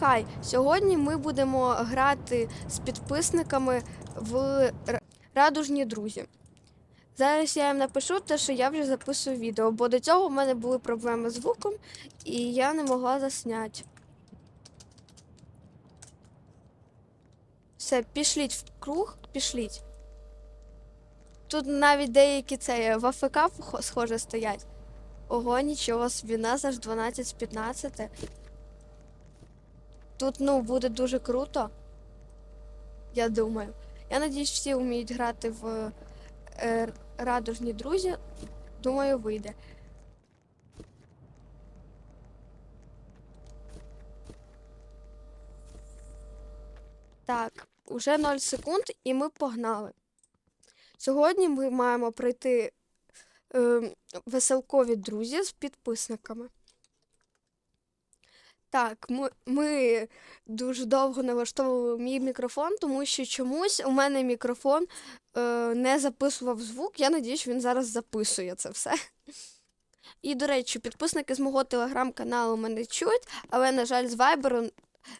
хай! Сьогодні ми будемо грати з підписниками в Радужні друзі. Зараз я їм напишу те, що я вже записую відео, бо до цього в мене були проблеми з звуком, і я не могла засняти. Все, пішліть в круг, пішліть. Тут навіть деякі це в АФК схоже стоять. Ого, нічого собі, нас аж 12 з 15. Тут, ну, буде дуже круто. Я думаю. Я надіюсь, всі вміють грати в е, радужні друзі. Думаю, вийде. Так, уже 0 секунд, і ми погнали. Сьогодні ми маємо пройти е, веселкові друзі з підписниками. Так, ми, ми дуже довго налаштовували мій мікрофон, тому що чомусь у мене мікрофон е, не записував звук. Я надіюсь, він зараз записує це все. І, до речі, підписники з мого телеграм-каналу мене чують, але, на жаль, з Viber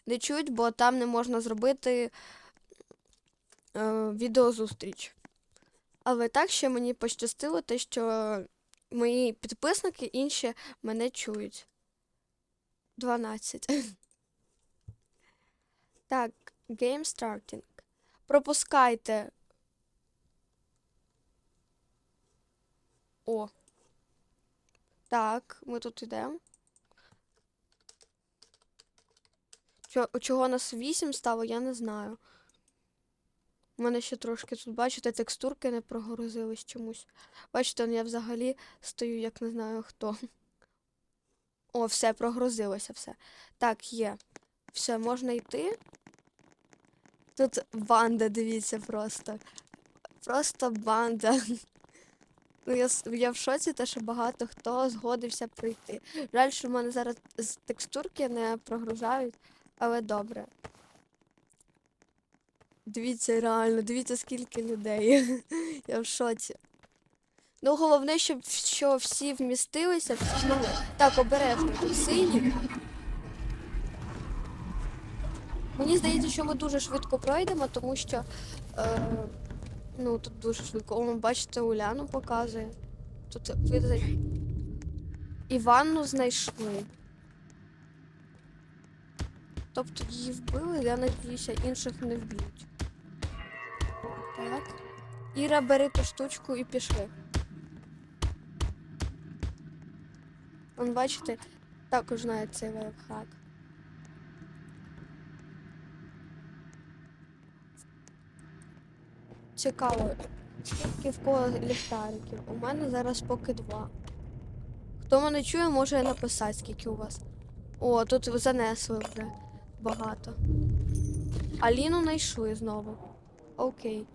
не чують, бо там не можна зробити е, відеозустріч. Але так ще мені пощастило, те, що мої підписники інші мене чують. 12. Так, Game Starting. Пропускайте. О. Так, ми тут йдемо. Чо, чого нас 8 стало, я не знаю. У мене ще трошки тут, бачите, текстурки не прогрузились чомусь. Бачите, я взагалі стою, як не знаю хто. О, все, прогрузилося все. Так, є. Все, можна йти. Тут банда, дивіться, просто. Просто банда. Ну, я, я в шоці, те, що багато хто згодився прийти. Жаль, що в мене зараз з текстурки не прогружають, але добре. Дивіться, реально, дивіться, скільки людей. Я в шоці. Ну, головне, щоб що всі вмістилися. змогли. Так, обережно, сині. Мені здається, що ми дуже швидко пройдемо, тому що е, ну, тут дуже швидко. О, бачите, Уляну показує. Тут ви за- і ванну знайшли. Тобто її вбили, я надіюся, інших не вб'ють. Так. Іра, бери ту штучку і пішли. Он, бачите, також знає цей лайфхак. Цікаво, скільки в кого ліхтариків? У мене зараз поки два. Хто мене чує, може написати, скільки у вас. О, тут занесли вже багато. Аліну знайшли знову. Окей.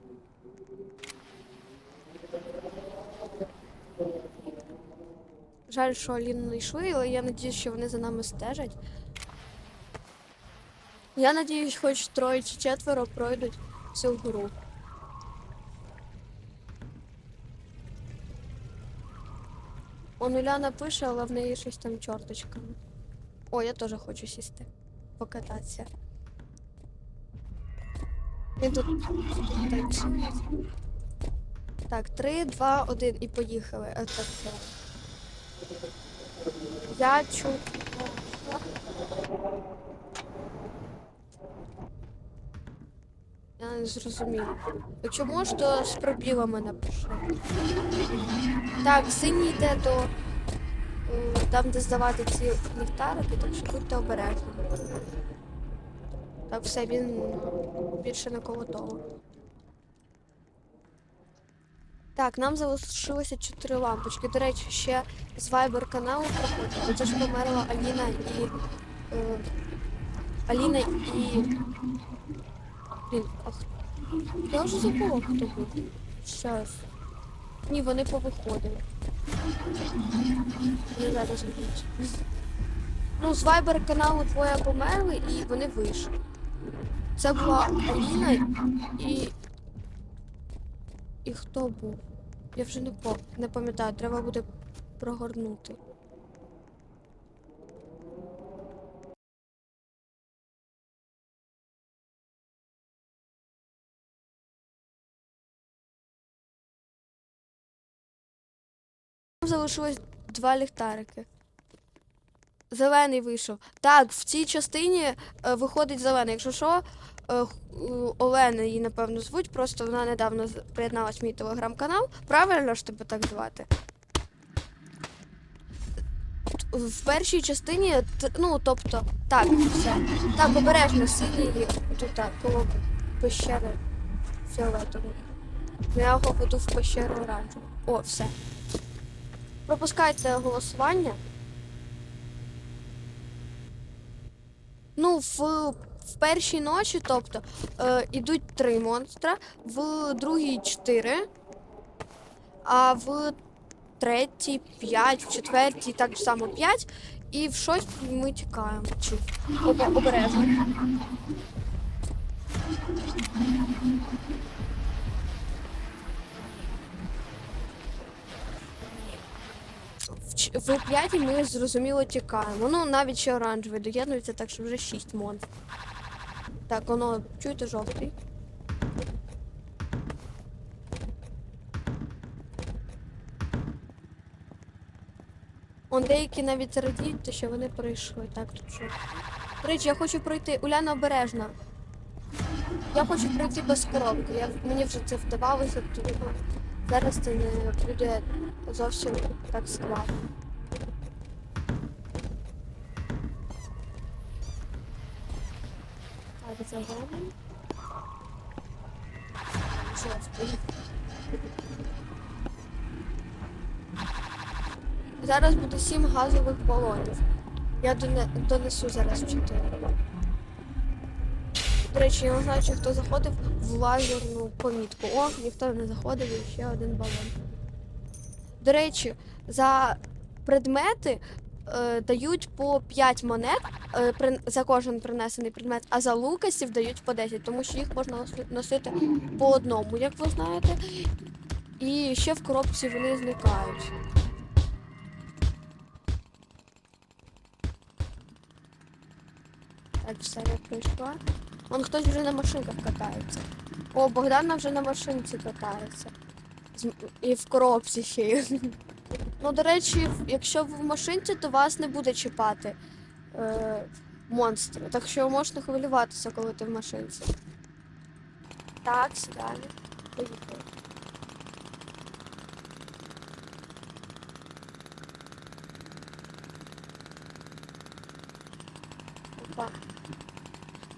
Жаль, що Аліну знайшли, але я надіюсь, що вони за нами стежать. Я надіюсь, хоч троє чи четверо пройдуть цю гру. Он Уляна пише, але в неї щось там чорточками. О, я теж хочу сісти. Покататися. Він тут. Так, три, два, один і поїхали. Е, так. Я чу. Я не зрозуміла. Якщо можеш, то з пробілами напиши. Так, синій йде до е, там, де здавати ці ліхтарики, так що будьте обережні. Так, все, він більше не коло того. Так, нам залишилося чотири лампочки. До речі, ще з Viber каналу проходить. Це ж померла Аліна і. Е, Аліна і. Блін, а хто? Я вже забула, хто був. Щас. Ні, вони повиходили. Вони зараз. Ну, з Viber каналу двоє померли і вони вийшли. Це була Аліна і і хто був? Я вже не по... не пам'ятаю, треба буде прогорнути. Там залишилось два ліхтарики. Зелений вийшов. Так, в цій частині е, виходить зелений. Якщо що, Олена її, напевно, звуть, просто вона недавно приєдналась в мій телеграм-канал. Правильно ж тебе так звати? В першій частині, ну, тобто, так, все. Так, обережно, синій тут так, коло пещери фіолетової. Ну, Я його веду в пещеру оранжеву. О, все. Пропускайте голосування. Ну, в, в першій ночі, тобто, е, ідуть три монстра, в другій чотири, а в третій п'ять, в четвертій так само п'ять, і в шостій ми тікаємо. Чи обережно. В, п'ятій ми зрозуміло тікаємо. Ну, навіть ще оранжевий доєднується, так що вже шість монстрів. Так, воно, чуєте жовтий? Он деякі навіть радіють, що вони прийшли. Так, тут що. Речі, я хочу пройти. Уляна обережна. Я хочу пройти без коробки. Я, мені вже це вдавалося, тому зараз це не буде зовсім так складно. Так, зелений. Жовтий. Зараз буде сім газових балонів. Я донесу зараз чотири. До речі, я не знаю, чи хто заходив в лазерну помітку. О, ніхто не заходив і ще один балон. До речі, за предмети е, дають по 5 монет за кожен принесений предмет, а за лукасів дають по 10, тому що їх можна носити по одному, як ви знаєте. І ще в коробці вони зникають. Так, все, я прийшла. Вон хтось вже на машинках катається. О, Богдана вже на машинці катається. І в коробці ще. Ну, до речі, якщо ви в машинці, то вас не буде чіпати е, монстр. Так що можна хвилюватися, коли ти в машинці. Так, сідаємо. Поїхали.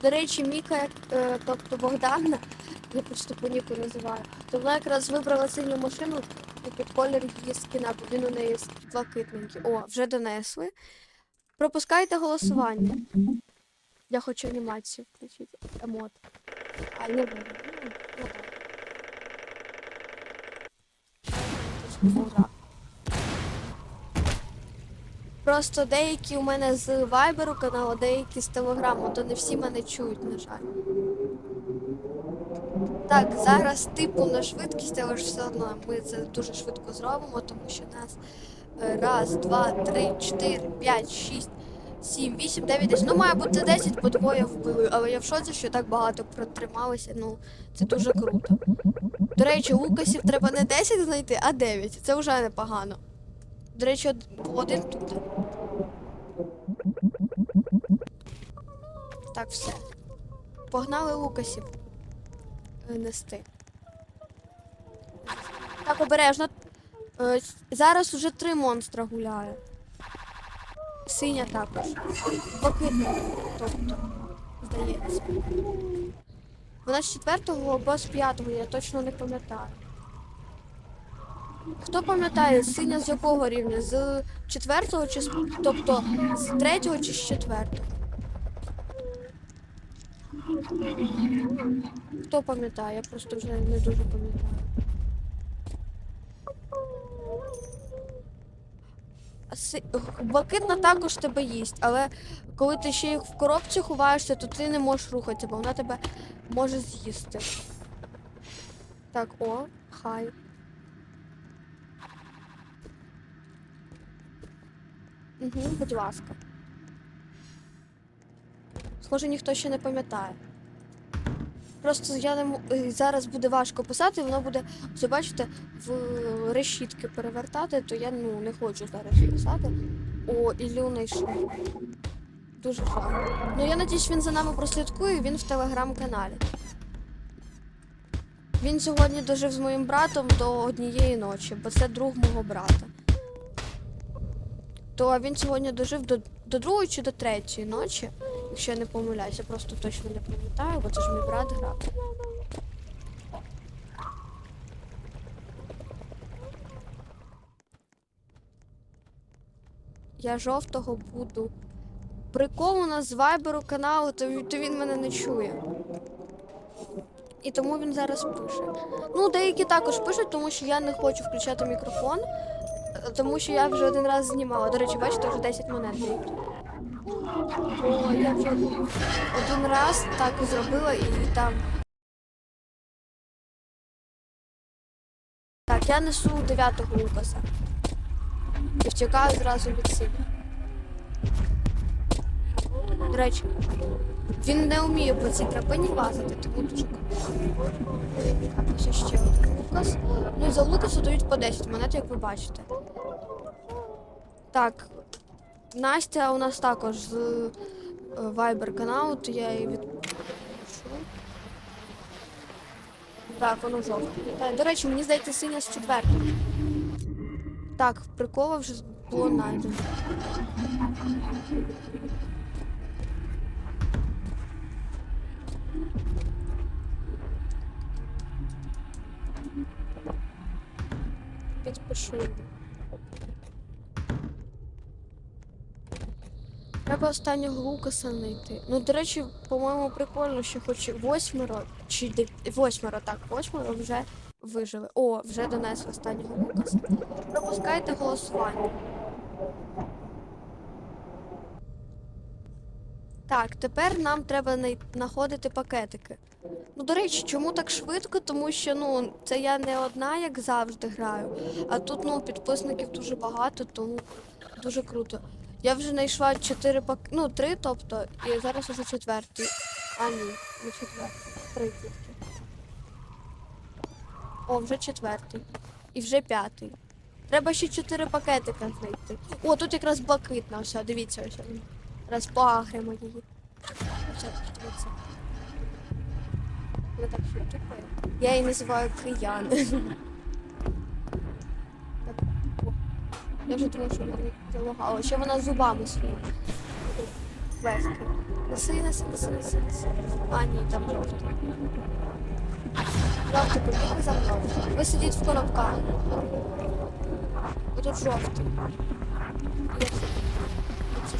До речі, Міка, е, тобто Богдана, я просто по Ніку називаю, то вона якраз вибрала сильну машину під колір її скіна, бо він у неї блакитненький. О, вже донесли. Пропускайте голосування. Я хочу анімацію включити. Емот. А, не буду. Ну, ну. Просто деякі у мене з вайберу каналу, деякі з телеграму, то не всі мене чують, на жаль. Так, зараз типу на швидкість, але ж все одно ми це дуже швидко зробимо, тому що нас е, раз, два, три, чотири, п'ять, шість, сім, вісім, дев'ять, десять. Ну, має бути 10, бо двоє вбили, але я в шоці, що так багато протрималося. Ну, це дуже круто. До речі, лукасів треба не 10 знайти, а 9. Це вже непогано. До речі, один тут. Так, все. Погнали лукасів е, нести. Так, обережно. Е, Зараз уже три монстра гуляє. Синя також. Блакитна, тобто, здається. Вона з четвертого або з п'ятого, я точно не пам'ятаю. Хто пам'ятає, синя з якого рівня? З четвертого чи з тобто з третього чи з четвертого? Хто пам'ятає? Я просто вже не дуже пам'ятаю. А си- Блакитна також тебе їсть, але коли ти ще їх в коробці ховаєшся, то ти не можеш рухатися, бо вона тебе може з'їсти. Так, о, хай. Угу, будь ласка. Схоже, ніхто ще не пам'ятає. Просто я не е, зараз буде важко писати, воно буде, все бачите, в решітки перевертати, то я ну, не хочу зараз писати. О, Ілю знайшов. Дуже файно. Ну я надіюсь, він за нами прослідкує, він в телеграм-каналі. Він сьогодні дожив з моїм братом до однієї ночі, бо це друг мого брата. То він сьогодні дожив до, до другої чи до третьої ночі, якщо я не помиляюся, просто точно не пам'ятаю, бо це ж мій брат грав. Я жовтого буду. Нас з вайберу каналу, то, то він мене не чує. І тому він зараз пише. Ну, деякі також пишуть, тому що я не хочу включати мікрофон, тому що я вже один раз знімала. До речі, бачите, вже 10 монет дають. Бо я вже один раз так зробила і там. Так, я несу 9-го Лукаса. І втікаю зразу від сина. До речі, він не вміє по цій драбині лазити, тому дуже. Так, ось ще один Лукас. Ну за Лукасу дають по 10 монет, як ви бачите. Так, Настя у нас також з е, Viber каналу, то я її від. Так, воно жовте. До речі, мені здається, синя з четвертого. Так, прикола вже було знайдено. Треба останнього Лукаса знайти. Ну, до речі, по-моєму, прикольно, що хоч восьмеро, чи восьмеро, так, восьмеро вже вижили. О, вже донесли останнього Лукаса. Пропускайте голосування. Так, тепер нам треба знаходити пакетики. Ну, до речі, чому так швидко? Тому що ну це я не одна, як завжди граю. А тут ну підписників дуже багато, тому дуже круто. Я вже знайшла чотири пак... ну три, тобто, і зараз уже четвертий. А ні, не четвертий. Три тільки. О, вже четвертий. І вже п'ятий. Треба ще чотири пакетика знайти. О, тут якраз блакитна, все, дивіться ось. поагримо її. Все, дивіться. Вона так швидко. Я її називаю киян. Я вже думаю, що вона залагала. Ще вона зубами свої. вести. Неси, неси, неси, неси, неси. А, ні, там жовто. Жовто побігли за мною. Ви сидіть в коробках. Отут жовтий. Я сиджу. Оце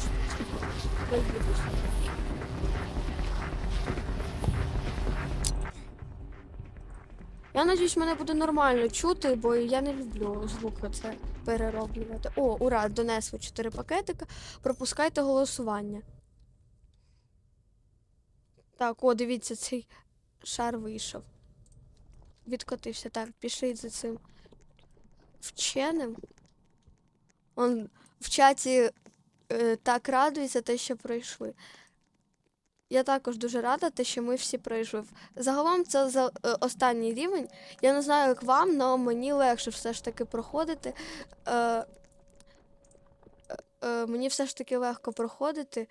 Я надіюсь, мене буде нормально чути, бо я не люблю звуки це перероблювати. О, ура, донесли 4 пакетика. Пропускайте голосування. Так, о, дивіться, цей шар вийшов. Відкотився. Так, пішліть за цим вченим. Он в чаті е, так радується те, що пройшли. Я також дуже рада, те, що ми всі пройшли. Загалом це за е, останній рівень. Я не знаю, як вам, але мені легше все ж таки проходити. Е, е, мені все ж таки легко проходити.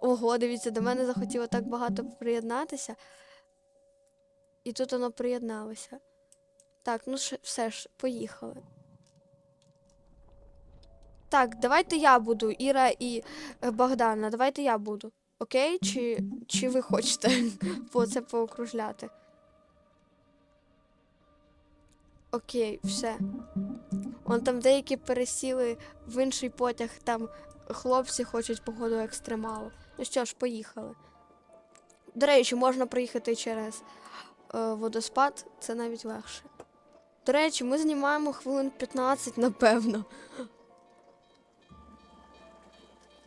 Ого, дивіться, до мене захотіло так багато приєднатися. І тут воно приєдналося. Так, ну все ж, поїхали. Так, давайте я буду, Іра і Богдана, давайте я буду. Окей? Чи, чи ви хочете по це поокружляти? Окей, все. Он там деякі пересіли в інший потяг, там хлопці хочуть погоду екстремалу. Ну що ж, поїхали. До речі, можна приїхати через е, водоспад, це навіть легше. До речі, ми знімаємо хвилин 15, напевно.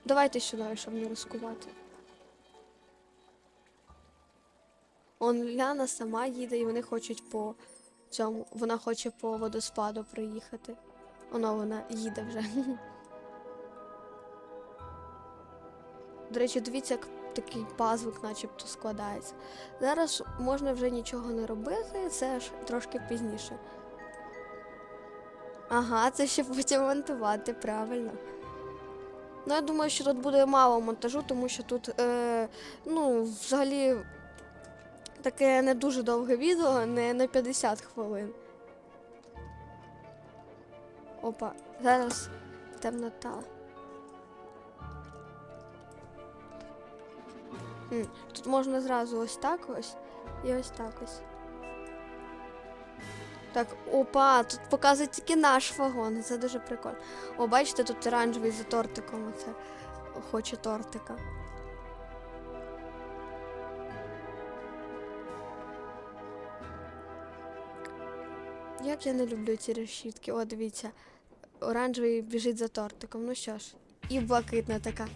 Давайте сюди, щоб не ризикувати. Он Ляна сама їде, і вони хочуть по цьому. Вона хоче по водоспаду приїхати. Воно вона їде вже. До речі, дивіться, як такий пазвик начебто складається. Зараз можна вже нічого не робити, це ж трошки пізніше. Ага, це ще потім монтувати, правильно. Ну, я думаю, що тут буде мало монтажу, тому що тут, е, ну, взагалі, таке не дуже довге відео, не на 50 хвилин. Опа, зараз темнота. Тут можна зразу ось так ось і ось так ось. Так, опа, тут показує тільки наш вагон. Це дуже прикольно. О, бачите, тут оранжевий за тортиком. Оце хоче тортика. Як я не люблю ці решітки. О, дивіться. Оранжевий біжить за тортиком. Ну що ж, і блакитна така.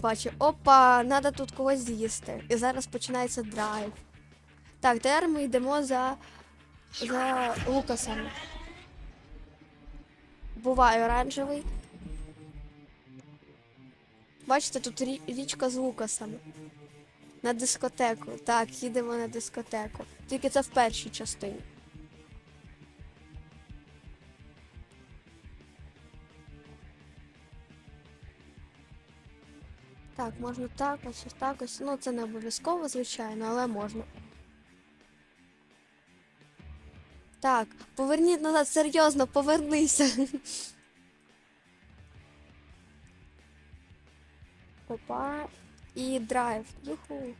Бачу, опа, треба тут когось з'їсти. І зараз починається драйв. Так, тепер ми йдемо за, за Лукасом. Буває оранжевий. Бачите, тут річка з Лукасами. На дискотеку. Так, їдемо на дискотеку. Тільки це в першій частині. Так, можна так, ось так ось. Ну, це не обов'язково, звичайно, але можна. Так, поверніть назад, серйозно, повернися. Опа. І драйв. Юху.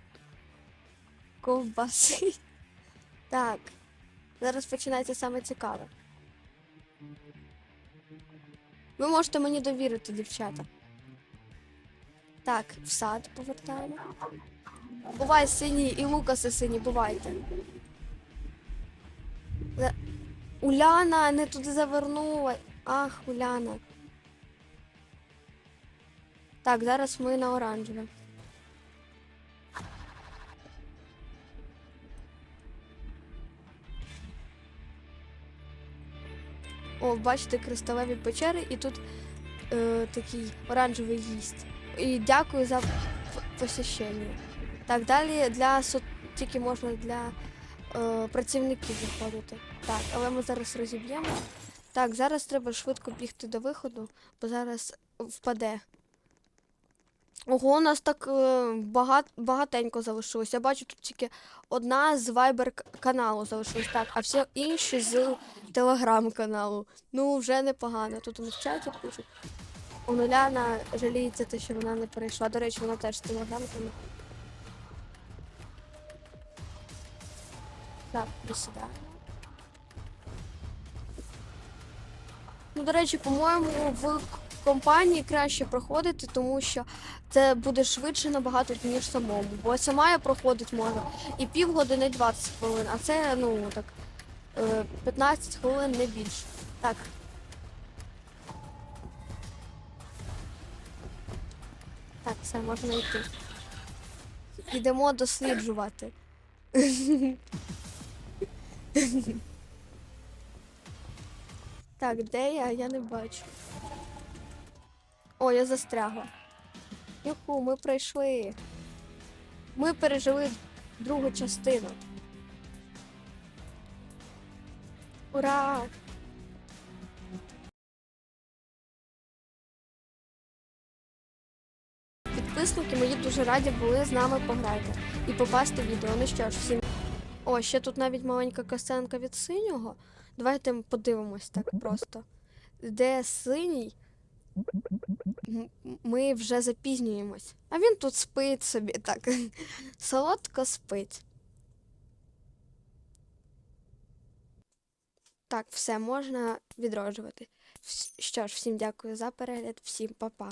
Ковбаси. Так. Зараз починається саме цікаве. Ви можете мені довірити, дівчата. Так, в сад повертаємо. Бувай сині і Лукаси сині, бувайте. Е, Уляна не туди завернула. Ах, Уляна. Так, зараз ми на оранжеве. О, бачите, кристалеві печери, і тут е, такий оранжевий гість. І дякую за посещення. Так, далі для тільки можна для е, працівників заходити. Так, але ми зараз розіб'ємо. Так, зараз треба швидко бігти до виходу, бо зараз впаде. Ого, у нас так е, багат, багатенько залишилось. Я бачу тут тільки одна з Viber каналу залишилась. Так, а всі інші з телеграм каналу. Ну, вже непогано. Тут у нас чаті пишуть. У Нуляна жаліється те, що вона не перейшла. До речі, вона теж з телеграм каналу. Так, присідаємо. Ну, до речі, по-моєму, в компанії краще проходити, тому що це буде швидше набагато, ніж самому. Бо сама я проходить можу і півгодини і 20 хвилин, а це, ну, так, е, 15 хвилин не більше. Так. Так, все, можна йти. Йдемо досліджувати. Так, де я? Я не бачу. О, я застрягла. Юху, ми пройшли. Ми пережили другу частину. Ура! Підписники мої дуже раді були з нами пограти і попасти в відео. Ну що ж, всім. О, ще тут навіть маленька косенка від синього. Давайте подивимось так просто. Де синій? Ми вже запізнюємось. А він тут спить собі так. Солодко спить. Так, все, можна відроджувати. Що ж, всім дякую за перегляд, всім па-па.